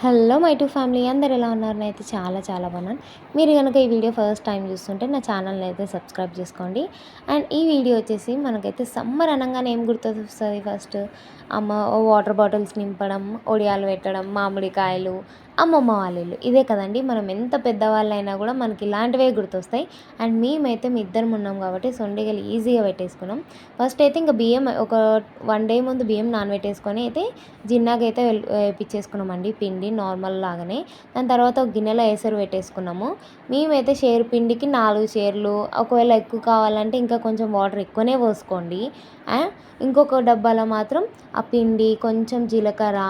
Hello my two family అందరు ఎలా ఉన్నారు? అయితే చాలా చాలా బాగున్నాను. మీరు కనుక ఈ వీడియో ఫస్ట్ టైం చూస్తుంటే నా ఛానల్ని అయితే సబ్స్క్రైబ్ చేసుకోండి. అండ్ ఈ వీడియో వచ్చేసి మనకైతే సమ్మర్ అనగానే ఏం గుర్తొస్తుంది ఫస్ట్? అమ్మ వాటర్ బాటిల్స్ నింపడం ఒడియాలు పెట్టడం మామిడికాయలు అమ్మమ్మ వాళ్ళ ఇల్లు. ఇదే కదండి మనం ఎంత పెద్దవాళ్ళైనా కూడా మనకి ఇలాంటివే గుర్తొస్తాయి. అండ్ మేమైతే మీ ఇద్దరం ఉన్నాం కాబట్టి సొండిగలు ఈజీగా పెట్టేసుకున్నాం. ఫస్ట్ అయితే ఇంకా బియ్యం ఒక వన్ డే ముందు బియ్యం నానబెట్టేసుకొని అయితే జిన్నాకైతే వేపించేసుకున్నామండి పిండి నార్మల్ లాగానే. దాని తర్వాత ఒక గిన్నెలో ఎసరు పెట్టేసుకున్నాము. మేమైతే షేర్ పిండికి నాలుగు షేర్లు ఒకవేళ ఎక్కువ కావాలంటే ఇంకా కొంచెం వాటర్ ఎక్కువనే పోసుకోండి. ఇంకొక డబ్బాలో మాత్రం ఆ పిండి కొంచెం జీలకర్ర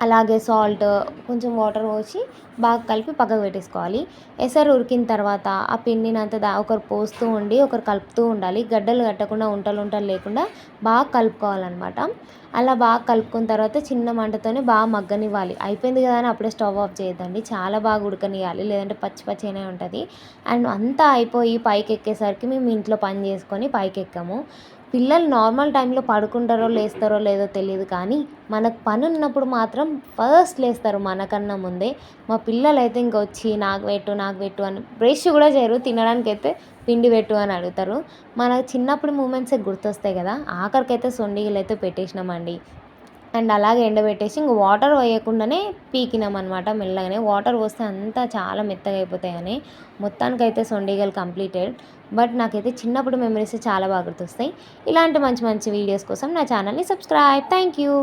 అలాగే సాల్ట్ కొంచెం వాటర్ పోసి బాగా కలిపి పక్కకు పెట్టేసుకోవాలి. ఎసరు ఉడికిన తర్వాత ఆ పిండినంత దా ఒకరు పోస్తూ ఉండి ఒకరు కలుపుతూ ఉండాలి. గడ్డలు కట్టకుండా ఉంటలు ఉంటలు లేకుండా బాగా కలుపుకోవాలన్నమాట. అలా బాగా కలుపుకున్న తర్వాత చిన్న మంటతోనే బాగా మగ్గనివ్వాలి. అయిపోయింది కదా అని అప్పుడే స్టవ్ ఆఫ్ చేయదండి చాలా బాగా ఉడకనివ్వాలి లేదంటే పచ్చి పచ్చినే ఉంటుంది. అండ్ అంతా అయిపోయి పైకి ఎక్కేసరికి మేము ఇంట్లో పని చేసుకొని పైకి ఎక్కాము పిల్లలు నార్మల్ టైంలో పడుకుంటారో లేస్తారో లేదో తెలియదు కానీ మనకు పని ఉన్నప్పుడు మాత్రం ఫస్ట్ లేస్తారు మనకన్నా ముందే. మా పిల్లలు అయితే ఇంక వచ్చి నాకు పెట్టు నాకు పెట్టు అని బ్రష్ కూడా చేయరు తినడానికి అయితే పిండి పెట్టు అని అడుగుతారు. మన చిన్నప్పుడు మూమెంట్సే గుర్తొస్తాయి కదా ఆఖరికైతే సొండిగలు అయితే పెట్టేసినామండి. అండ్ అలాగే ఎండబెట్టేసి ఇంక వాటర్ పోయకుండానే పీకినాం అనమాట మెల్లగానే. వాటర్ పోస్తే అంతా చాలా మెత్తగా అయిపోతాయని. మొత్తానికైతే సొండిగలు కంప్లీటెడ్. బట్ నాకైతే చిన్నప్పుడు మెమరీస్ చాలా బాగా గుర్తొస్తాయి. ఇలాంటి మంచి మంచి వీడియోస్ కోసం నా ఛానల్ని సబ్స్క్రైబ్. Thank you.